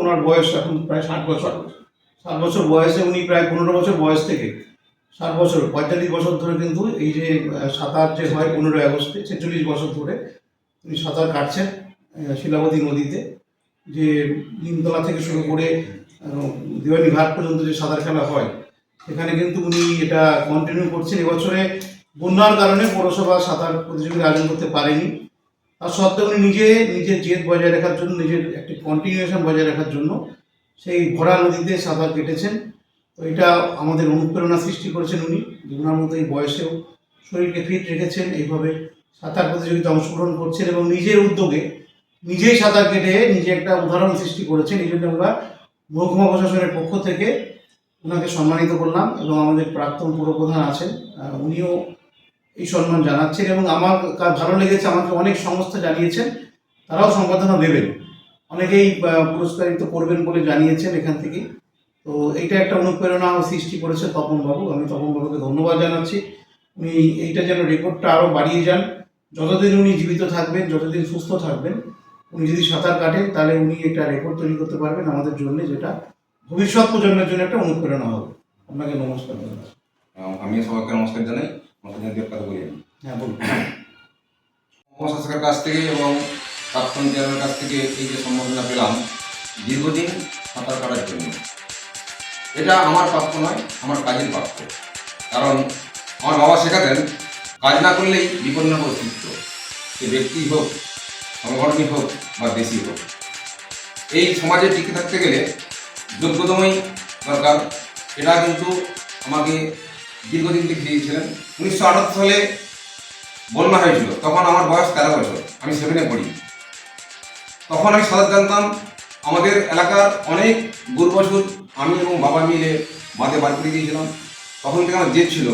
ওনার বয়স এখন প্রায় ষাট বছর। ষাট বছর। বয়সে উনি প্রায় পনেরো বছর বয়স থেকে ষাট বছর পঁয়তাল্লিশ বছর ধরে কিন্তু এই যে সাঁতার যে হয় পনেরোই আগস্টে ছেচল্লিশ বছর ধরে উনি সাঁতার কাটছেন শিলাবতী নদীতে। যে নিমতলা থেকে শুরু করে দেওয়ানি ঘাট পর্যন্ত যে সাঁতার খেলা হয় সেখানে কিন্তু উনি এটা কন্টিনিউ করছেন। এবছরে বন্যার কারণে পৌরসভা সাঁতার প্রতিযোগিতা আয়োজন করতে পারেনি। তার সত্ত্বেও উনি নিজে, নিজের জেদ বজায় রাখার জন্য, নিজের একটি কন্টিনিউশন বজায় রাখার জন্য সেই ভরা নদীতে সাঁতার কেটেছেন। তো এটা আমাদের অনুপ্রেরণা সৃষ্টি করেছেন উনি। যে ওনার মতো এই বয়সেও শরীরকে ফিট রেখেছেন, এইভাবে সাঁতার প্রতিযোগিতায় অংশগ্রহণ করছেন এবং নিজের উদ্যোগে নিজেই সাঁতার কেটে নিজে একটা উদাহরণ সৃষ্টি করেছেন। এই জন্য আমরা মহকুমা প্রশাসনের পক্ষ থেকে ওনাকে সম্মানিত করলাম এবং আমাদের প্রাক্তন পুরপ্রধান আছেন। উনিও এই সম্মান জানাচ্ছেন এবং আমার ভালো লেগেছে, আমাকে অনেক সংস্থা জানিয়েছেন, তারাও সম্বর্ধনা দেবেন। অনেকেই পুরস্কারিত করবেন বলে জানিয়েছেন এখান থেকে। তো এইটা একটা অনুপ্রেরণা সৃষ্টি করেছে তপনবাবু আমি তপনবাবুকে ধন্যবাদ জানাচ্ছি। উনি এইটা যেন রেকর্ডটা আরও বাড়িয়ে যান। যতদিন উনি জীবিত থাকবেন, যতদিন সুস্থ থাকবেন, উনি যদি সাঁতার কাটেন, তাহলে উনি একটা রেকর্ড তৈরি করতে পারবেন আমাদের জন্য, যেটা ভবিষ্যৎ প্রজন্মের জন্য একটা অনুপ্রেরণা হবে। আপনাকে নমস্কার আমি সবাইকে নমস্কার জানাই। দু কথা বলি আমি। হ্যাঁ বলুন। উপশাসকের কাছ থেকে এবং প্রাক্তন চেয়ারের কাছ থেকে এই যে সম্বোধনা পেলাম দীর্ঘদিন সাঁতার কাটার জন্য। এটা আমার প্রাপ্য নয় আমার কাজের প্রাপ্য। কারণ আমার বাবা শেখাতেন কাজ না করলেই বিপন্ন অস্তিত্ব সে ব্যক্তি হোক সংগঠনই হোক বা দেশই হোক। এই সমাজে টিকে থাকতে গেলে যোগ্যতমই দরকার। এটা কিন্তু আমাকে দীর্ঘদিন থেকে দিয়েছিলেন উনিশশো আটাত্তর সালে বন্যা হয়েছিল। তখন আমার বয়স তেরো বছর। আমি সেভেনে পড়ি। তখন আমি সাঁতার জানতাম। আমাদের এলাকার অনেক গরু বছর আমি এবং বাবা মিলে বাঁধে বার করে দিয়েছিলাম। তখন থেকে আমার জেদ ছিল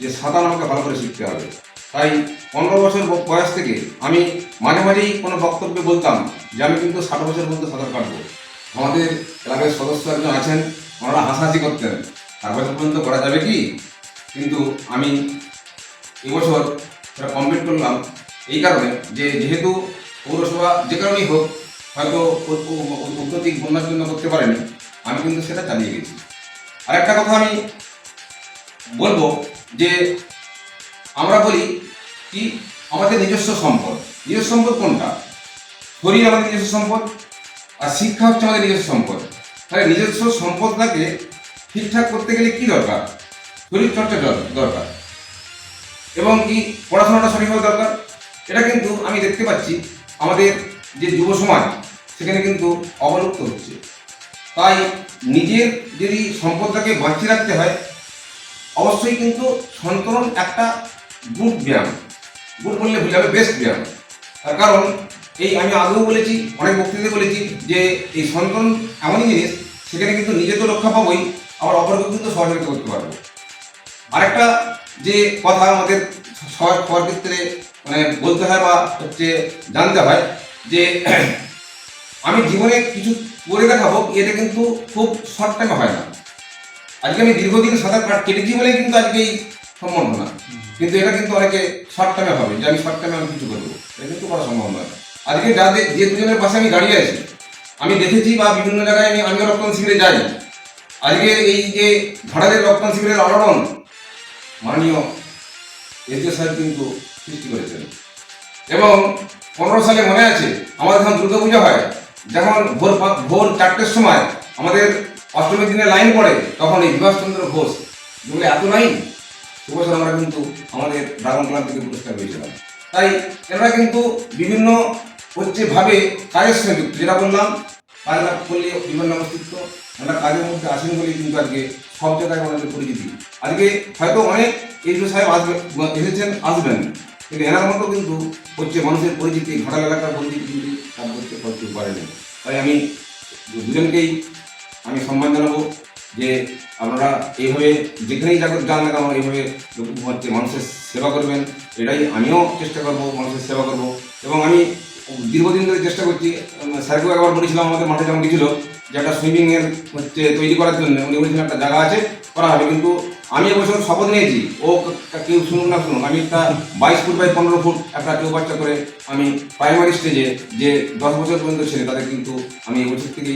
যে সাঁতার আমাকে ভালো করে শিখতে হবে। তাই পনেরো বছর বয়স থেকে আমি মাঝে মাঝেই কোনো বক্তব্যে বলতাম যে আমি কিন্তু ষাট বছর পর্যন্ত সাঁতার কাটবো। আমাদের এলাকার সদস্য একজন আছেন। ওনারা হাসাহাসি করতেন। ষাট বছর পর্যন্ত করা যাবে কি? কিন্তু আমি এবছর সেটা কমপ্লিট করলাম এই কারণে যে যেহেতু পৌরসভা যে কারণেই হোক হয়তো উন্নতি বন্যার জন্য করতে পারেনি, আমি কিন্তু সেটা চালিয়ে গেছি। আর একটা কথা আমি বলব যে আমরা বলি কি আমাদের নিজস্ব সম্পদ। নিজস্ব সম্পদ কোনটা? শরীর আমাদের নিজস্ব সম্পদ আর শিক্ষা হচ্ছে আমাদের নিজস্ব সম্পদ। তাহলে নিজস্ব সম্পদটাকে ঠিকঠাক করতে গেলে কি দরকার? শরীর চর্চা দরকার। এবং কি পড়াশোনাটা সঠিকভাবে দরকার? এটা কিন্তু আমি দেখতে পাচ্ছি আমাদের যে যুব সমাজ, সেখানে কিন্তু অবলুপ্ত হচ্ছে। তাই নিজের যদি সম্পদটাকে বাঁচিয়ে রাখতে হয়, অবশ্যই কিন্তু সন্তরণ একটা গুড ব্যায়াম। গুড বললে ভুল যাবে বেস্ট ব্যায়াম। তার কারণ, এই আমি আগেও বলেছি, অনেক বক্তৃতা বলেছি যে এই সন্তরণ এমনই জিনিস, সেখানে কিন্তু নিজে তো রক্ষা পাবোই, আবার অপরকে কিন্তু সহযোগিতা করতে পারব। আরেকটা যে কথা আমাদের সবার সবার ক্ষেত্রে মানে বলতে হয় বা হচ্ছে জানতে হয় যে আমি জীবনে কিছু করে দেখাবো, এটা কিন্তু খুব শর্ট টাইমে হয় না। আজকে আমি দীর্ঘদিন সাঁতার কাট কেটেছি বলে কিন্তু আজকে এই সম্বর্ধনা কিন্তু এটা কিন্তু অনেকে শর্ট টাইমে হবে যে আমি শর্ট টাইমে আমি কিছু করব। এটা কিন্তু করা সম্ভব নয়। আজকে যাদের যে দুজনের পাশে আমি দাঁড়িয়ে আছি, আমি দেখেছি বা বিভিন্ন জায়গায় আমি অন্য রক্তদান শিবিরে যাই। আজকে এই যে ভাড়াদের রক্তদান শিবিরের আলোড়ন মাননীয় এসডিও সাহেব কিন্তু সৃষ্টি করেছেন। এবং পনেরো সালে মনে আছে, আমাদের যখন দুর্গাপূজা হয়, যখন ভোর ভোর চারটের সময় আমাদের অষ্টমীর দিনে লাইন পড়ে, তখন এই বিভাসচন্দ্র ঘোষ যেগুলো এত লাইন? এবছর আমরা কিন্তু আমাদের ড্রাগন ক্লাব থেকে পুরস্কার পেয়েছিলাম। তাই এরা কিন্তু বিভিন্ন হচ্ছে ভাবে কাজের সঙ্গে যুক্ত। যেটা বললাম, কাজ না করলে বিভিন্ন অস্তিত্ব, আমরা কাজের মধ্যে আসেন বলে কিন্তু আজকে সব জায়গায় আমাদের পরিচিতি। আজকে হয়তো অনেক এই যে সাহেব আসবে এসেছেন, আসবেন। কিন্তু এনার মতো কিন্তু হচ্ছে মানুষের পরিচিতি, ঘাটাল এলাকার পরিচিতি কিন্তু কাজ করতে করতে পারেনি তাই আমি দুজনকেই আমি সম্মান জানাব যে আপনারা এইভাবে যেখানেই যাক যান না কেন, এইভাবে হচ্ছে মানুষের সেবা করবেন। এটাই আমিও চেষ্টা করব, মানুষের সেবা করব। এবং আমি দীর্ঘদিন ধরে চেষ্টা করছি স্যারকেও একবার বলেছিলাম আমাদের মাঠে যখন গেছিল যে একটা সুইমিংয়ের হচ্ছে তৈরি করার জন্য। উনি বলেছিলেন একটা জায়গা আছে, করা হবে। কিন্তু আমি এবছর শপথ নিয়েছি। ও কেউ শুনুন না শুনুন আমি একটা বাইশ ফুট বাই পনেরো ফুট একটা কেউ বাচ্চা করে আমি প্রাইমারি স্টেজে যে দশ বছর পর্যন্ত ছেলে, তাদের কিন্তু আমি এবছর থেকে